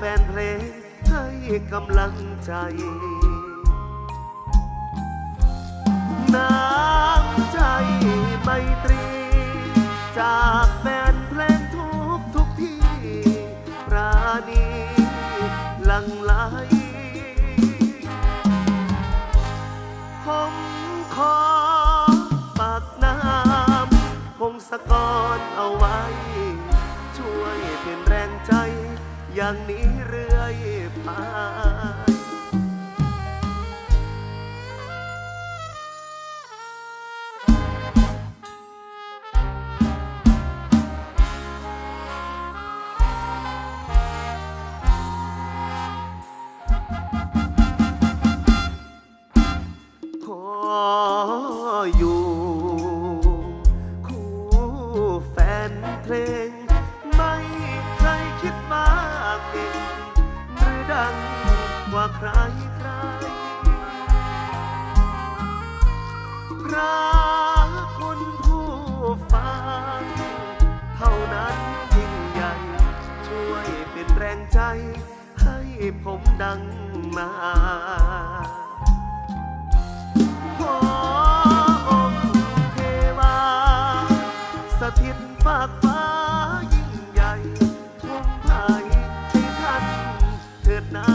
ฟนเพลงให้กำลังใจ น้ำใจไมตรี จากแฟนเพลงทุกทุกที่ปราณีหลังไหลผมขอปากน้ำพงศกรเอาไว้ อย่างนี้เรื่อยไป ผมดังมาขอองค์เทวา สถิตฝากฟ้ายิ่งใหญ่ทุ่มไผ่ให้ท่านเถิดนา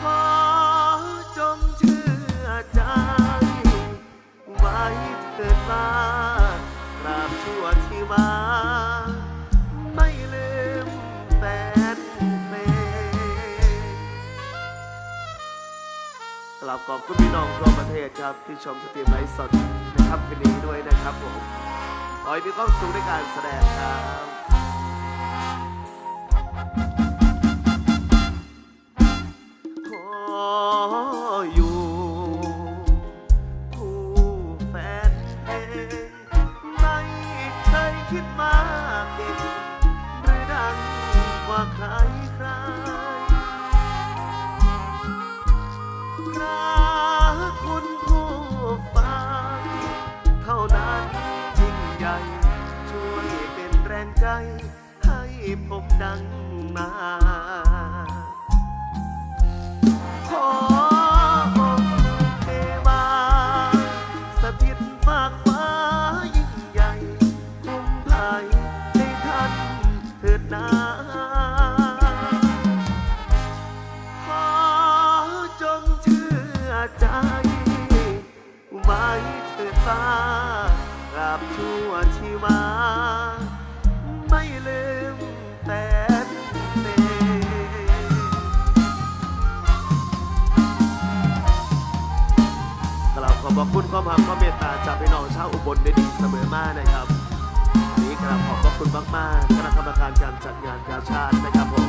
ขอจงเชื่อใจ ไว้เถิดมาตราบชั่วชีวา กลับขอบคุณพี่น้องทั่วประเทศครับ ที่ชมสตรีมไลฟ์สดนะครับคืนนี้ด้วยนะครับผมขอให้มีความสุขในการแสดงครับ ให้ผมดังมา ขอบพระคุณความรักความเมตตาจากพี่น้องชาวอุบลได้ดีเสมอมานะครับวันนี้กราบขอบพระคุณมากๆคณะกรรมการการจัดงานกาชาตินะครับผม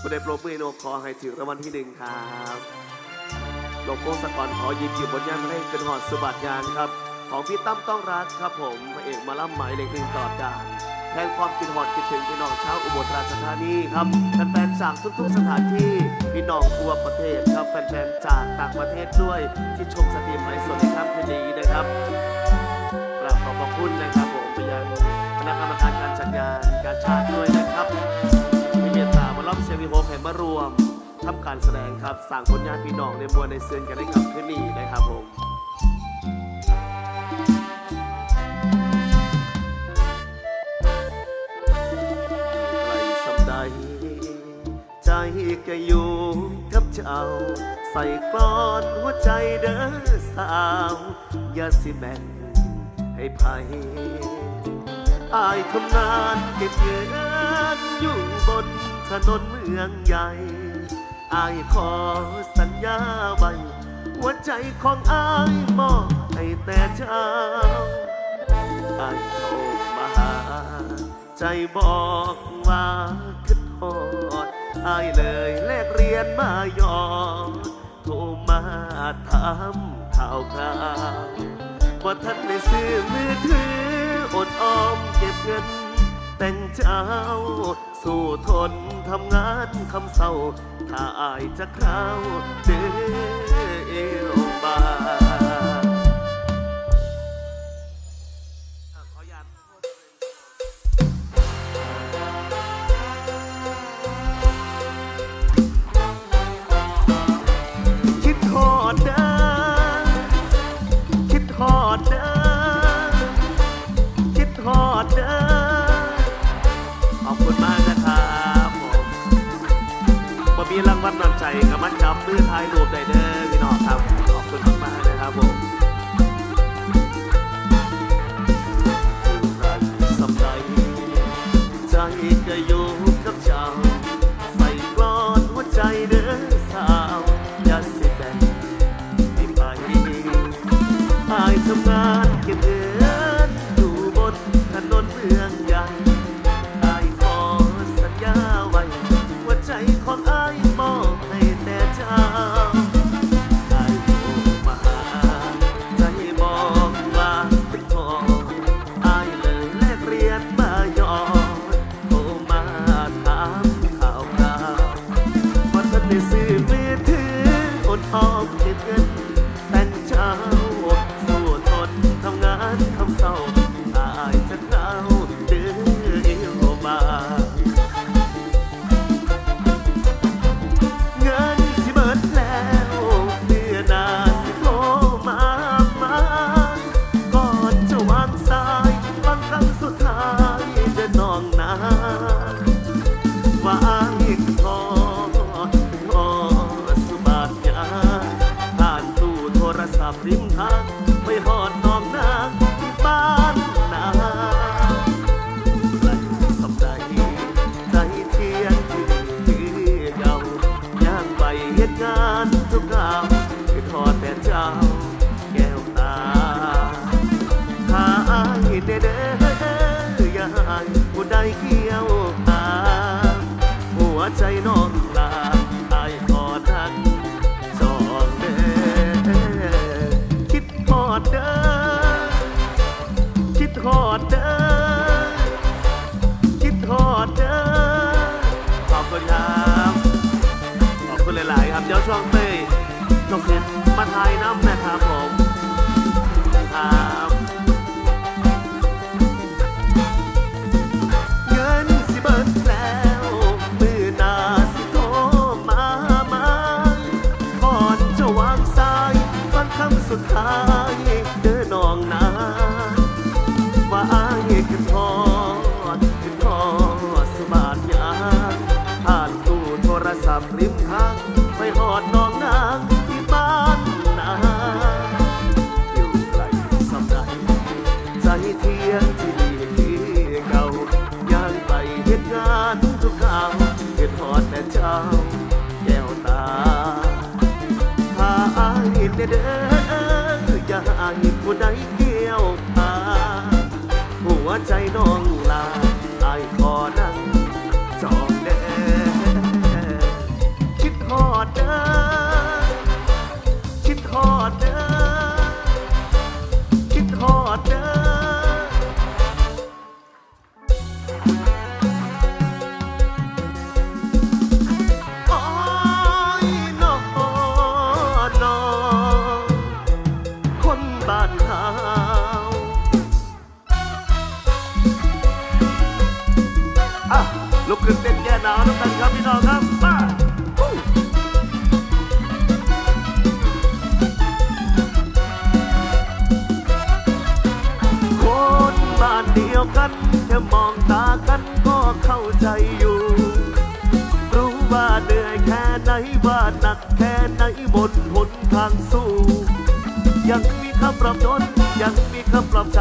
ผู้ใดโปรดมือโนขอให้ถึงรางวัลที่หนึ่งครับโลโก้สกอรขอหยิบหยิบบนยานให้เป็นหอดสุบัติยานครับ ของพี่ตั้มต้องรักครับผมพระเอกมาล่ำหมายเลขหนึ่งตลอดกาลแทนความคิดหอดคิดถึงพี่น้องชาวอุบลราชธานีครับแฟนๆ จากทุกๆสถานที่พี่น้องทั่วประเทศครับแฟนๆจากต่างประเทศด้วยที่ชมสตรีมไลฟ์สดในค่ำคืนนี้นะครับกราบขอบพระคุณนะครับผมไปยังคณะกรรมการการจัดงานการชาติด้วยนะครับมีเมตตามารับเสียงวิโฮแห่งมารวมทำการแสดงครับสั่งผลงานพี่น้องในมวลในเสือนกันได้กับขึ้นนี้นะครับผม ก็อยู่กับเจ้า ใส่กลอนหัวใจเด้อสาว อย่าสิแบ่งให้ไผอายทำงานเก็บเงินอยู่บนถนนเมืองใหญ่ อายขอสัญญาไว้ หัวใจของอายมอบให้แต่เจ้า อายโทรมาหา ใจบอกว่าคิดทอด อายเลยแลกเรียนมายอมโทรมาถามข่าวคราวว่าท่านได้ซื้อมือถืออดออมเก็บเงิน แต่งเจ้า สู้ทนทำงานคำเศร้าถ้าอายจะคราวเดือ อนเดอขอบคุณมากนะครับผมบะมีรังวัดนำใจกับมัดจับมือทายรูปได้เด้อพี่น้องครับ ขอบคุณมากมากนะครับผมรักสำใจใจก็อยู่ วใจน้องลาอายขอทักจองเด้อคิดพอดเด้อคิดฮอดเด้อคิดฮอดเด้อขอบคุณครับขอบคุณหลาย ๆ ครับเดี๋ยวช่วงเต้ยจงเสียนมาทายน้ำนะครับผม เด้อ อะลุกขึ้นเต้นแย่หนาวน้ำกันครับพี่น้องครับมาคนบ้านเดียวกันแค่มองตากันก็เข้าใจอยู่ รู้ว่าเหนื่อยแค่ไหนว่าหนักแค่ไหนบนหนทางสู้ ยังมีคำปลอบโยนยังมีคำปลอบใจ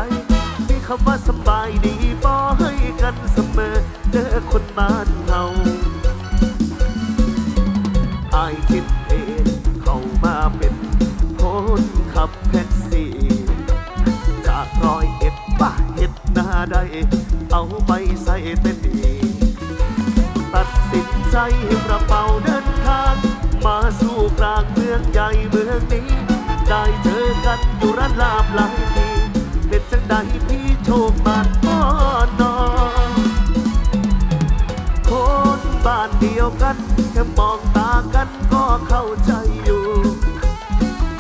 คำว่าสบายดีบอให้กันเสมอเด้อคนบ้านเฮาอายคิดเองเข้ามาเป็นคนขับแท็กซี่จากรอยเอ็ดป้าเอ็ดหน้าได้ เอาไปใส่เต้นดีตัดสินใจกระเป๋าเดินทาง มาสู่กลางเมืองใหญ่เมืองนี้ ได้เจอกันอยู่ร้านลาบหลายทีเป็นจังใดพี่ กัน แค่มองตากันก็เข้าใจอยู่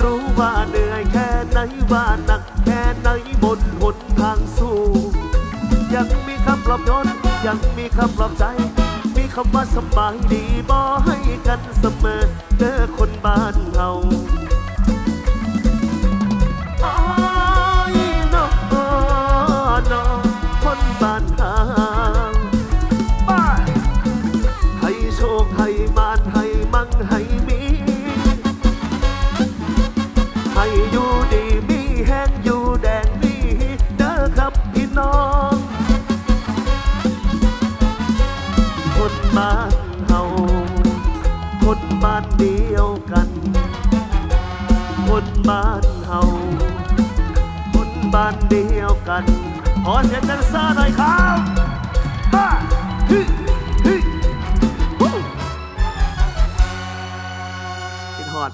รู้ว่าเหนื่อยแค่ไหนว่าหนักแค่ไหนบนหนทางสู้ยังมีคำปลอบโยนยังมีคำปลอบใจ มีคำว่าสบายดีบอให้กันเสมอเด้อคนบ้านเฮา บ้านเฮาคนบ้านเดียวกัน คนบ้านเฮาคนบ้านเดียวกัน ขอเสียงกันซ่าหน่อยครับฮ่าฮึฮึกินหอด